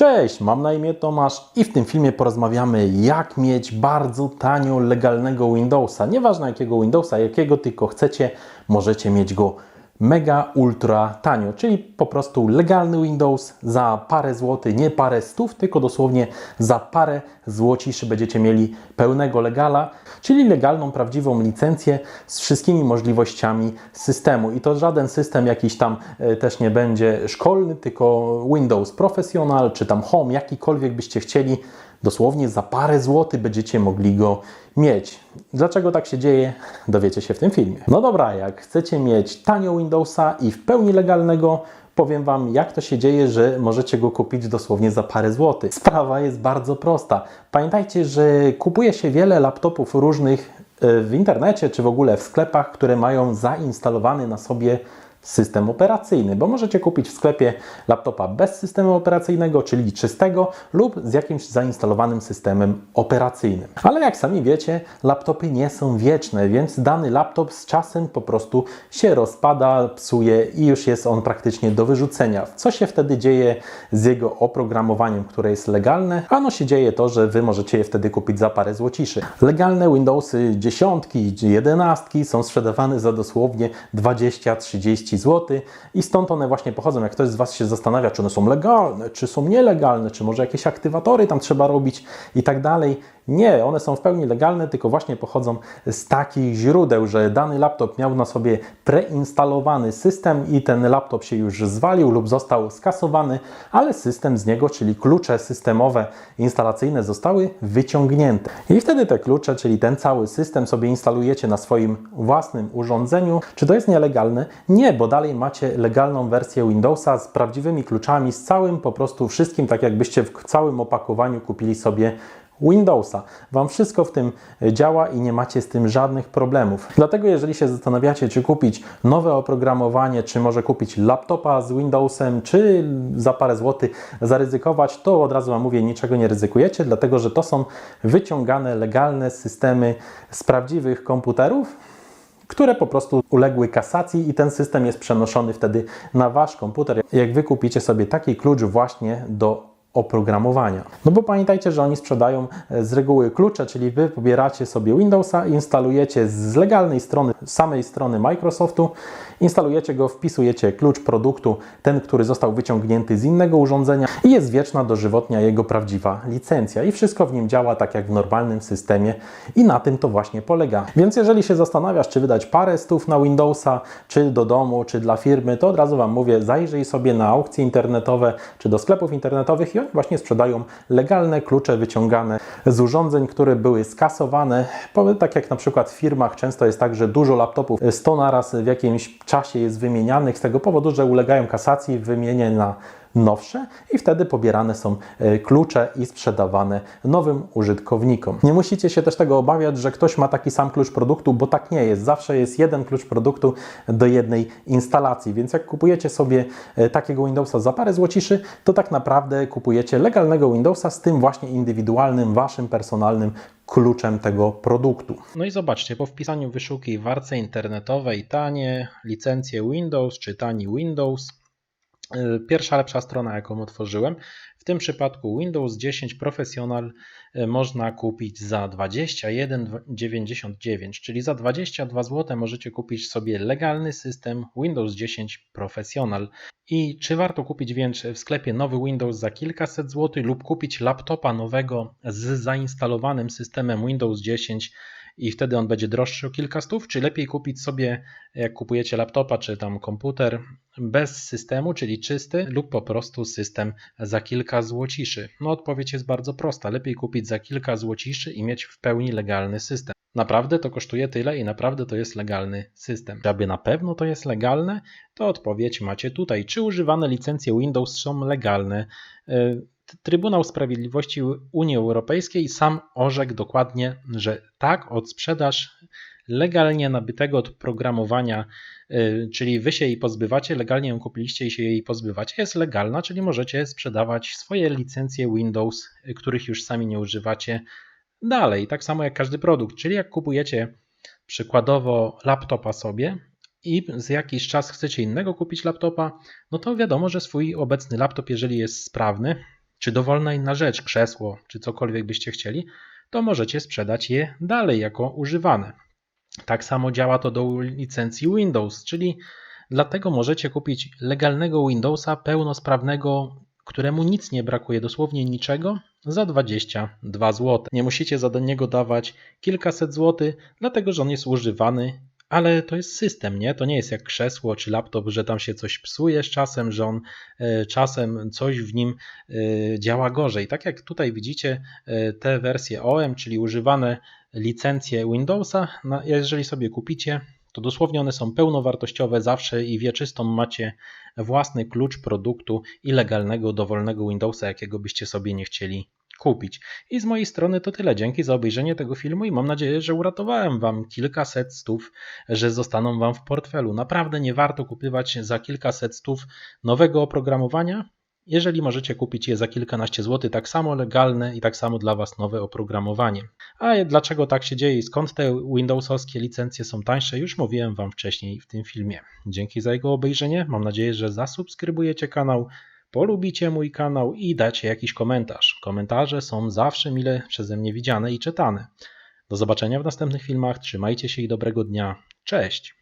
Cześć, mam na imię Tomasz i w tym filmie porozmawiamy jak mieć bardzo tanio legalnego Windowsa. Nieważne jakiego Windowsa, jakiego tylko chcecie, możecie mieć go mega ultra tanio, czyli po prostu legalny Windows za parę złotych, nie parę stów, tylko dosłownie za parę złociszy będziecie mieli pełnego legala, czyli legalną, prawdziwą licencję z wszystkimi możliwościami systemu. I to żaden system jakiś tam e, też nie będzie szkolny, tylko Windows Professional czy tam Home, jakikolwiek byście chcieli, dosłownie za parę złotych będziecie mogli go mieć. Dlaczego tak się dzieje, dowiecie się w tym filmie. No dobra, jak chcecie mieć tanio Windowsa i w pełni legalnego, powiem Wam, jak to się dzieje, że możecie go kupić dosłownie za parę złotych. Sprawa jest bardzo prosta. Pamiętajcie, że kupuje się wiele laptopów różnych e, w internecie czy w ogóle w sklepach, które mają zainstalowany na sobie system operacyjny, bo możecie kupić w sklepie laptopa bez systemu operacyjnego, czyli czystego lub z jakimś zainstalowanym systemem operacyjnym. Ale jak sami wiecie, laptopy nie są wieczne, więc dany laptop z czasem po prostu się rozpada, psuje i już jest on praktycznie do wyrzucenia. Co się wtedy dzieje z jego oprogramowaniem, które jest legalne? Ano się dzieje to, że Wy możecie je wtedy kupić za parę złociszy. Legalne Windowsy dziesiątki, jedenastki są sprzedawane za dosłownie 20-30 zł i stąd one właśnie pochodzą. Jak ktoś z Was się zastanawia, czy one są legalne, czy są nielegalne, czy może jakieś aktywatory tam trzeba robić i tak dalej. Nie, one są w pełni legalne, tylko właśnie pochodzą z takich źródeł, że dany laptop miał na sobie preinstalowany system i ten laptop się już zwalił lub został skasowany, ale system z niego, czyli klucze systemowe instalacyjne zostały wyciągnięte. I wtedy te klucze, czyli ten cały system sobie instalujecie na swoim własnym urządzeniu. Czy to jest nielegalne? Nie, bo dalej macie legalną wersję Windowsa z prawdziwymi kluczami, z całym po prostu wszystkim, tak jakbyście w całym opakowaniu kupili sobie Windowsa. Wam wszystko w tym działa i nie macie z tym żadnych problemów. Dlatego jeżeli się zastanawiacie, czy kupić nowe oprogramowanie, czy może kupić laptopa z Windowsem, czy za parę złotych zaryzykować, to od razu Wam mówię, niczego nie ryzykujecie, dlatego że to są wyciągane legalne systemy z prawdziwych komputerów, które po prostu uległy kasacji i ten system jest przenoszony wtedy na Wasz komputer, jak Wy kupicie sobie taki klucz właśnie do oprogramowania. No bo pamiętajcie, że oni sprzedają e, z reguły klucze, czyli Wy pobieracie sobie Windowsa, instalujecie z legalnej strony, samej strony Microsoftu, instalujecie go, wpisujecie klucz produktu, ten, który został wyciągnięty z innego urządzenia i jest wieczna dożywotnia jego prawdziwa licencja i wszystko w nim działa tak jak w normalnym systemie i na tym to właśnie polega. Więc jeżeli się zastanawiasz, czy wydać parę stów na Windowsa, czy do domu, czy dla firmy, to od razu Wam mówię, zajrzyj sobie na aukcje internetowe, czy do sklepów internetowych i oni właśnie sprzedają legalne klucze wyciągane z urządzeń, które były skasowane. Tak jak na przykład w firmach często jest tak, że dużo laptopów 100 naraz w jakimś czasie jest wymienianych z tego powodu, że ulegają kasacji, wymienię na nowsze i wtedy pobierane są e, klucze i sprzedawane nowym użytkownikom. Nie musicie się też tego obawiać, że ktoś ma taki sam klucz produktu, bo tak nie jest. Zawsze jest jeden klucz produktu do jednej instalacji, więc jak kupujecie sobie e, takiego Windowsa za parę złociszy, to tak naprawdę kupujecie legalnego Windowsa z tym właśnie indywidualnym, waszym personalnym kluczem tego produktu. No i zobaczcie, po wpisaniu wyszukiwarce internetowej tanie licencje Windows czy tani Windows, pierwsza lepsza strona, jaką otworzyłem, w tym przypadku Windows 10 Professional y, można kupić za 21,99, czyli za 22 zł możecie kupić sobie legalny system Windows 10 Professional. I czy warto kupić więc w sklepie nowy Windows za kilkaset złotych lub kupić laptopa nowego z zainstalowanym systemem Windows 10 i wtedy on będzie droższy o kilka stów, czy lepiej kupić sobie, jak kupujecie laptopa czy tam komputer bez systemu, czyli czysty lub po prostu system za kilka złociszy? No odpowiedź jest bardzo prosta. Lepiej kupić za kilka złociszy i mieć w pełni legalny system. Naprawdę to kosztuje tyle i naprawdę to jest legalny system. Aby na pewno to jest legalne, to odpowiedź macie tutaj. Czy używane licencje Windows są legalne? Yy, Trybunał Sprawiedliwości Unii Europejskiej sam orzekł dokładnie, że tak, odsprzedaż legalnie nabytego oprogramowania, yy, czyli wy się jej pozbywacie, legalnie ją kupiliście i się jej pozbywacie, jest legalna, czyli możecie sprzedawać swoje licencje Windows, yy, których już sami nie używacie dalej, tak samo jak każdy produkt, czyli jak kupujecie przykładowo laptopa sobie i za jakiś czas chcecie innego kupić laptopa, no to wiadomo, że swój obecny laptop, jeżeli jest sprawny, czy dowolna inna rzecz, krzesło, czy cokolwiek byście chcieli, to możecie sprzedać je dalej jako używane. Tak samo działa to do licencji Windows, czyli dlatego możecie kupić legalnego Windowsa pełnosprawnego, któremu nic nie brakuje, dosłownie niczego, za 22 zł. Nie musicie za niego dawać kilkaset złotych, dlatego że on jest używany, ale to jest system, nie? To nie jest jak krzesło czy laptop, że tam się coś psuje z czasem, że on e, czasem coś w nim e, działa gorzej. Tak jak tutaj widzicie, e, te wersje OM, czyli używane licencje Windowsa, jeżeli sobie kupicie, to dosłownie one są pełnowartościowe zawsze i wieczystą macie własny klucz produktu i legalnego, dowolnego Windowsa, jakiego byście sobie nie chcieli kupić. I z mojej strony to tyle. Dzięki za obejrzenie tego filmu i mam nadzieję, że uratowałem Wam kilkaset stów, że zostaną Wam w portfelu. Naprawdę nie warto kupywać za kilkaset stów nowego oprogramowania, jeżeli możecie kupić je za kilkanaście złotych, tak samo legalne i tak samo dla Was nowe oprogramowanie. A dlaczego tak się dzieje i skąd te Windowsowskie licencje są tańsze, już mówiłem Wam wcześniej w tym filmie. Dzięki za jego obejrzenie. Mam nadzieję, że zasubskrybujecie kanał, polubicie mój kanał i dacie jakiś komentarz. Komentarze są zawsze mile przeze mnie widziane i czytane. Do zobaczenia w następnych filmach. Trzymajcie się i dobrego dnia. Cześć!